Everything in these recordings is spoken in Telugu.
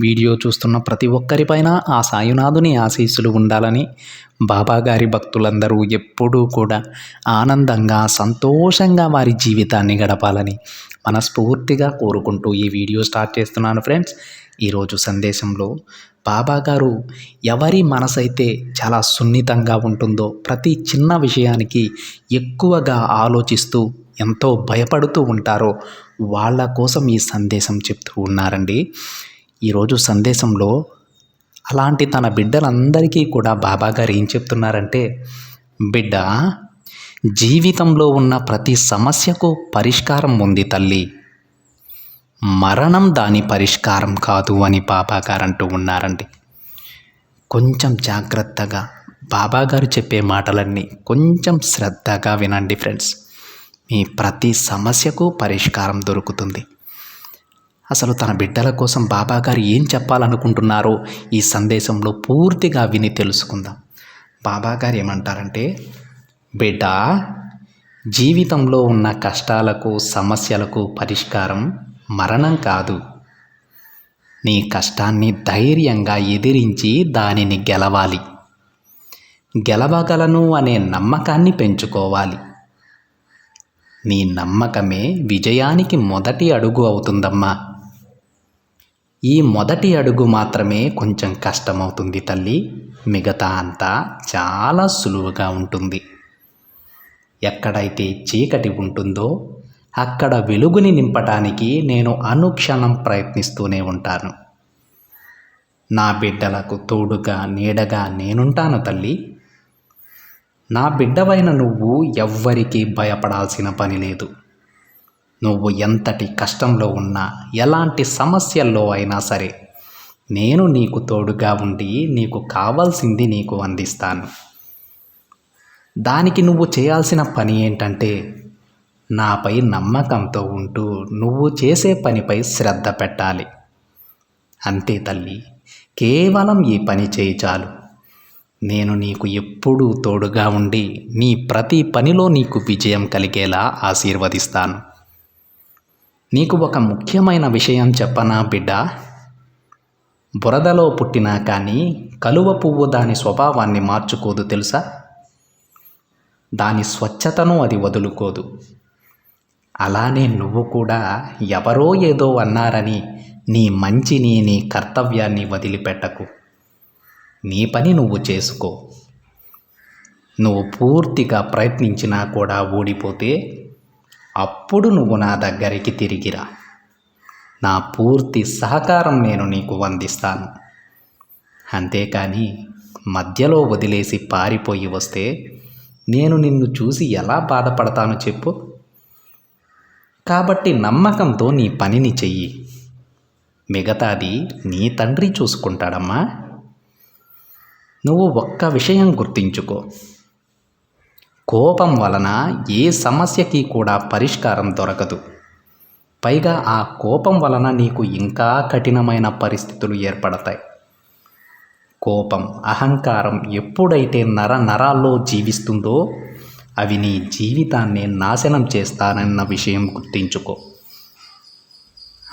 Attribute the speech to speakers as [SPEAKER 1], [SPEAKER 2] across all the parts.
[SPEAKER 1] వీడియో చూస్తున్న ప్రతి ఒక్కరిపైన ఆ సాయునాథుని ఆశీస్సులు ఉండాలని బాబాగారి భక్తులందరూ ఎప్పుడూ కూడా ఆనందంగా సంతోషంగా వారి జీవితాన్ని గడపాలని మనస్ఫూర్తిగా కోరుకుంటూ ఈ వీడియో స్టార్ట్ చేస్తున్నాను ఫ్రెండ్స్. ఈరోజు సందేశంలో బాబాగారు ఎవరి మనసైతే చాలా సున్నితంగా ఉంటుందో ప్రతి చిన్న విషయానికి ఎక్కువగా ఆలోచిస్తూ ఎంతో భయపడుతూ ఉంటారో వాళ్ళ కోసం ఈ సందేశం చెప్తూ ఉన్నారండి. ఈరోజు సందేశంలో అలాంటి తన బిడ్డలందరికీ కూడా బాబాగారు ఏం చెప్తున్నారంటే బిడ్డ జీవితంలో ఉన్న ప్రతి సమస్యకు పరిష్కారం ఉంది తల్లి. మరణం దాని పరిష్కారం కాదు అని బాబాగారు అంటూ ఉన్నారండి. కొంచెం జాగ్రత్తగా బాబాగారు చెప్పే మాటలన్నీ కొంచెం శ్రద్ధగా వినండి ఫ్రెండ్స్. మీ ప్రతి సమస్యకు పరిష్కారం దొరుకుతుంది. అసలు తన బిడ్డల కోసం బాబాగారు ఏం చెప్పాలనుకుంటున్నారో ఈ సందేశంలో పూర్తిగా విని తెలుసుకుందాం. బాబాగారు ఏమంటారంటే బిడ్డ జీవితంలో ఉన్న కష్టాలకు సమస్యలకు పరిష్కారం మరణం కాదు. నీ కష్టాన్ని ధైర్యంగా ఎదిరించి దానిని గెలవాలి. గెలవగలను అనే నమ్మకాన్ని పెంచుకోవాలి. నీ నమ్మకమే విజయానికి మొదటి అడుగు అవుతుందమ్మా. ఈ మొదటి అడుగు మాత్రమే కొంచెం కష్టమవుతుంది తల్లి. మిగతా అంతా చాలా సులువుగా ఉంటుంది. ఎక్కడైతే చీకటి ఉంటుందో అక్కడ వెలుగుని నింపటానికి నేను అనుక్షణం ప్రయత్నిస్తూనే ఉంటాను. నా బిడ్డలకు తోడుగా నీడగా నేనుంటాను తల్లి. నా బిడ్డవైన నువ్వు ఎవ్వరికీ భయపడాల్సిన పని లేదు. నువ్వు ఎంతటి కష్టంలో ఉన్నా ఎలాంటి సమస్యల్లో అయినా సరే నేను నీకు తోడుగా ఉండి నీకు కావాల్సింది నీకు అందిస్తాను. దానికి నువ్వు చేయాల్సిన పని ఏంటంటే నాపై నమ్మకంతో ఉంటూ నువ్వు చేసే పనిపై శ్రద్ధ పెట్టాలి. అంతే తల్లి కేవలం ఈ పని చేయి చాలు. నేను నీకు ఎప్పుడూ తోడుగా ఉండి నీ ప్రతి పనిలో నీకు విజయం కలిగేలా ఆశీర్వదిస్తాను. నీకు ఒక ముఖ్యమైన విషయం చెప్పనా బిడ్డ? బురదలో పుట్టినా కానీ కలువ పువ్వు దాని స్వభావాన్ని మార్చుకోదు తెలుసా? దాని స్వచ్ఛతను అది వదులుకోదు. అలానే నువ్వు కూడా ఎవరో ఏదో అన్నారని నీ మంచిని నీ కర్తవ్యాన్ని వదిలిపెట్టకు. నీ పని నువ్వు చేసుకో. నువ్వు పూర్తిగా ప్రయత్నించినా కూడా ఓడిపోతే అప్పుడు నువ్వు నా దగ్గరికి తిరిగిరా. నా పూర్తి సహకారం నేను నీకు అందిస్తాను. అంతేకాని మధ్యలో వదిలేసి పారిపోయి వస్తే నేను నిన్ను చూసి ఎలా బాధపడతాను చెప్పు. కాబట్టి నమ్మకంతో నీ పనిని చెయ్యి. మిగతాది నీ తండ్రి చూసుకుంటాడమ్మా. నువ్వు ఒక్క విషయం గుర్తించుకో. కోపం వలన ఏ సమస్యకి కూడా పరిష్కారం దొరకదు. పైగా ఆ కోపం వలన నీకు ఇంకా కఠినమైన పరిస్థితులు ఏర్పడతాయి. కోపం అహంకారం ఎప్పుడైతే నర నరాల్లో జీవిస్తుందో అవి నీ జీవితాన్ని నాశనం చేస్తానన్న విషయం గుర్తించుకో.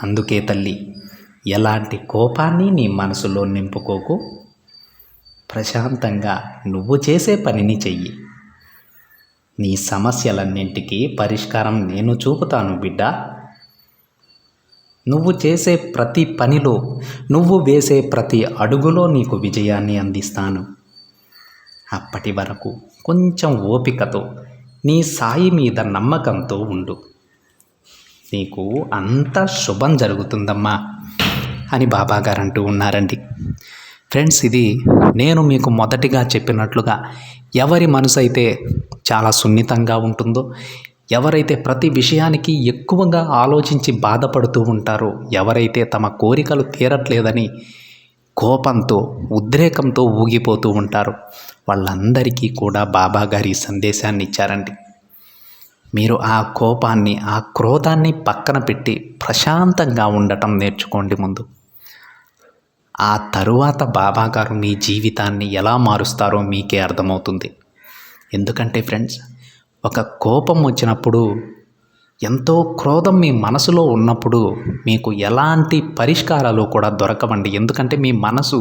[SPEAKER 1] అందుకే తల్లి ఎలాంటి కోపాన్ని నీ మనసులో నింపుకోకు. ప్రశాంతంగా నువ్వు చేసే పనిని చెయ్యి. నీ సమస్యలన్నింటికీ పరిష్కారం నేను చూపుతాను బిడ్డ. నువ్వు చేసే ప్రతి పనిలో నువ్వు వేసే ప్రతి అడుగులో నీకు విజయాన్ని అందిస్తాను. అప్పటి వరకు కొంచెం ఓపికతో నీ సాయి మీద నమ్మకంతో ఉండు. నీకు అంత శుభం జరుగుతుందమ్మా అని బాబాగారు అంటూ ఉన్నారండి. ఫ్రెండ్స్ ఇది నేను మీకు మొదటిగా చెప్పినట్లుగా ఎవరి మనసు అయితే చాలా సున్నితంగా ఉంటుందో? ఎవరైతే ప్రతి విషయానికి ఎక్కువగా ఆలోచించి బాధపడుతూ ఉంటారో ఎవరైతే తమ కోరికలు తీరట్లేదని కోపంతో ఉద్రేకంతో ఊగిపోతూ ఉంటారు వాళ్ళందరికీ కూడా బాబా గారి సందేశాన్ని ఇచ్చారండి. మీరు ఆ కోపాన్ని ఆ క్రోధాన్ని పక్కన పెట్టి ప్రశాంతంగా ఉండటం నేర్చుకోండి ముందు. ఆ తరువాత బాబాగారు మీ జీవితాన్ని ఎలా మారుస్తారో మీకే అర్థమవుతుంది. ఎందుకంటే ఫ్రెండ్స్ ఒక కోపం వచ్చినప్పుడు ఎంతో క్రోధం మీ మనసులో ఉన్నప్పుడు మీకు ఎలాంటి పరిష్కారాలు కూడా దొరకవండి. ఎందుకంటే మీ మనసు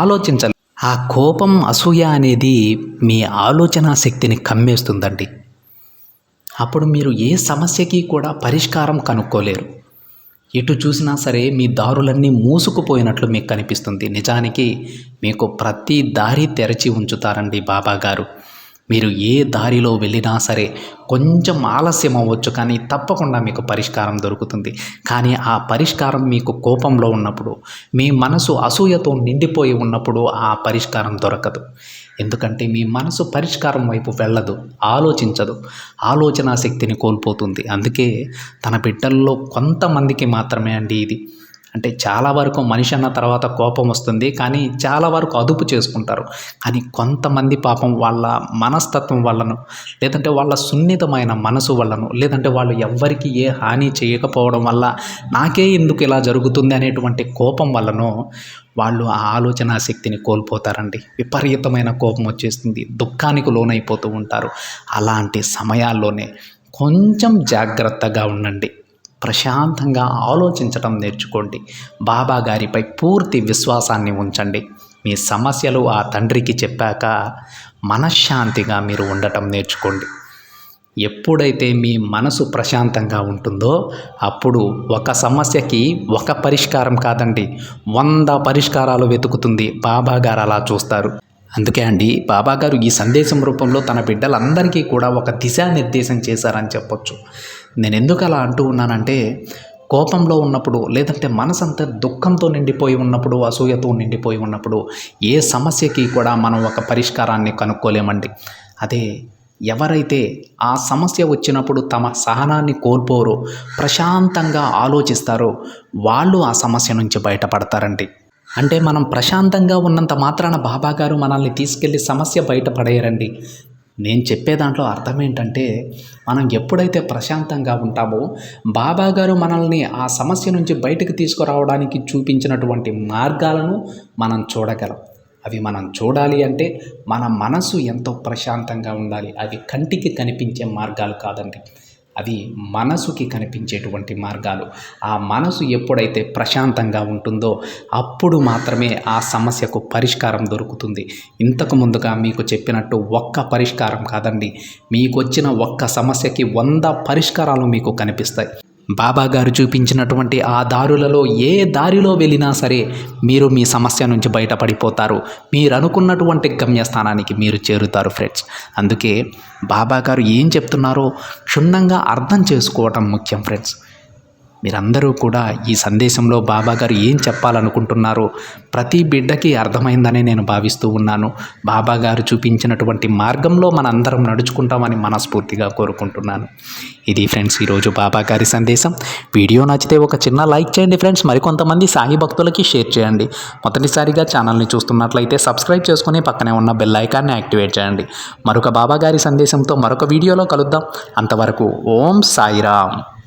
[SPEAKER 1] ఆలోచించాలి. ఆ కోపం అసూయ అనేది మీ ఆలోచన శక్తిని కమ్మేస్తుందండి. అప్పుడు మీరు ఏ సమస్యకి కూడా పరిష్కారం కనుక్కోలేరు. ఎటు చూసినా సరే మీ దారులన్నీ మూసుకుపోయినట్లు మీకు కనిపిస్తుంది. నిజానికి మీకు ప్రతి దారి తెరచి ఉంచుతారండి బాబా గారు మీరు ఏ దారిలో వెళ్ళినా సరే కొంచెం ఆలస్యం అవ్వచ్చు కానీ తప్పకుండా మీకు పరిష్కారం దొరుకుతుంది. కానీ ఆ పరిష్కారం మీకు కోపంలో ఉన్నప్పుడు మీ మనసు అసూయతో నిండిపోయి ఉన్నప్పుడు ఆ పరిష్కారం దొరకదు. ఎందుకంటే మీ మనసు పరిష్కారం వైపు వెళ్ళదు ఆలోచించదు. ఆలోచన శక్తిని కోల్పోతుంది. అందుకే తన బిడ్డల్లో కొంతమందికి మాత్రమే అండి ఇది. అంటే చాలా వరకు మనిషి అన్న తర్వాత కోపం వస్తుంది కానీ చాలా వరకు అదుపు చేసుకుంటారు. కానీ కొంతమంది పాపం వాళ్ళ మనస్తత్వం వల్లను లేదంటే వాళ్ళ సున్నితమైన మనసు వల్లను లేదంటే వాళ్ళు ఎవ్వరికి ఏ హాని చేయకపోవడం వల్ల నాకే ఎందుకు ఇలా జరుగుతుంది అనేటువంటి కోపం వల్లను వాళ్ళు ఆ ఆలోచన శక్తిని కోల్పోతారండి. విపరీతమైన కోపం వచ్చేస్తుంది దుఃఖానికి లోనైపోతూ ఉంటారు. అలాంటి సమయాల్లోనే కొంచెం జాగ్రత్తగా ఉండండి. ప్రశాంతంగా ఆలోచించటం నేర్చుకోండి. బాబా గారిపై పూర్తి విశ్వాసాన్ని ఉంచండి. మీ సమస్యలు ఆ తండ్రికి చెప్పాక మనశ్శాంతిగా మీరు ఉండటం నేర్చుకోండి. ఎప్పుడైతే మీ మనసు ప్రశాంతంగా ఉంటుందో అప్పుడు ఒక సమస్యకి ఒక పరిష్కారం కాదండి వంద పరిష్కారాలు వెతుకుతుంది బాబా గారు అలా చూస్తారు. అందుకే అండి బాబాగారు ఈ సందేశం రూపంలో తన బిడ్డలందరికీ కూడా ఒక దిశానిర్దేశం చేశారని చెప్పొచ్చు. నేను ఎందుకు అలా అంటూ ఉన్నానంటే కోపంలో ఉన్నప్పుడు లేదంటే మనసంతా దుఃఖంతో నిండిపోయి ఉన్నప్పుడు అసూయతో నిండిపోయి ఉన్నప్పుడు ఏ సమస్యకి కూడా మనం ఒక పరిష్కారాన్ని కనుక్కోలేమండి. అదే ఎవరైతే ఆ సమస్య వచ్చినప్పుడు తమ సహనాన్ని కోల్పోరో ప్రశాంతంగా ఆలోచిస్తారో వాళ్ళు ఆ సమస్య నుంచి బయటపడతారండి. అంటే మనం ప్రశాంతంగా ఉన్నంత మాత్రాన బాబా గారు మనల్ని తీసుకెళ్ళి సమస్య బయటపడేయరండి నేను చెప్పే దాంట్లో అర్థం ఏంటంటే మనం ఎప్పుడైతే ప్రశాంతంగా ఉంటామో బాబా గారు మనల్ని ఆ సమస్య నుంచి బయటకు తీసుకురావడానికి చూపించినటువంటి మార్గాలను మనం చూడగలం. అవి మనం చూడాలి అంటే మన మనసు ఎంతో ప్రశాంతంగా ఉండాలి. అవి కంటికి కనిపించే మార్గాలు కాదండి. అవి మనసుకి కనిపించేటువంటి మార్గాలు. ఆ మనసు ఎప్పుడైతే ప్రశాంతంగా ఉంటుందో అప్పుడు మాత్రమే ఆ సమస్యకు పరిష్కారం దొరుకుతుంది. ఇంతకు ముందుగా మీకు చెప్పినట్టు ఒక్క పరిష్కారం కాదండి. మీకు వచ్చిన ఒక్క సమస్యకి వంద పరిష్కారాలు మీకు కనిపిస్తాయి. బాబా గారు చూపించినటువంటి ఆ దారులలో ఏ దారిలో వెళ్ళినా సరే మీరు మీ సమస్య నుంచి బయటపడిపోతారు. మీరు అనుకున్నటువంటి గమ్యస్థానానికి మీరు చేరుతారు ఫ్రెండ్స్. అందుకే బాబా గారు ఏం చెప్తున్నారో క్షుణ్ణంగా అర్థం చేసుకోవటం ముఖ్యం ఫ్రెండ్స్. మీరందరూ కూడా ఈ సందేశంలో బాబా గారు ఏం చెప్పాలనుకుంటున్నారో ప్రతి బిడ్డకి అర్థమైందని నేను భావిస్తూ ఉన్నాను. బాబా గారు చూపించినటువంటి మార్గంలో మనందరం నడుచుకుంటామని మనస్ఫూర్తిగా కోరుకుంటున్నాను. ఇది ఫ్రెండ్స్ ఈరోజు బాబా గారి సందేశం. వీడియో నచ్చితే ఒక చిన్న లైక్ చేయండి ఫ్రెండ్స్. మరికొంతమంది సాయి భక్తులకి షేర్ చేయండి. మొదటిసారిగా ఛానల్ని చూస్తున్నట్లయితే సబ్స్క్రైబ్ చేసుకుని పక్కనే ఉన్న బెల్ ఐకాన్ని యాక్టివేట్ చేయండి. మరొక బాబా గారి సందేశంతో మరొక వీడియోలో కలుద్దాం. అంతవరకు ఓం సాయిరామ్.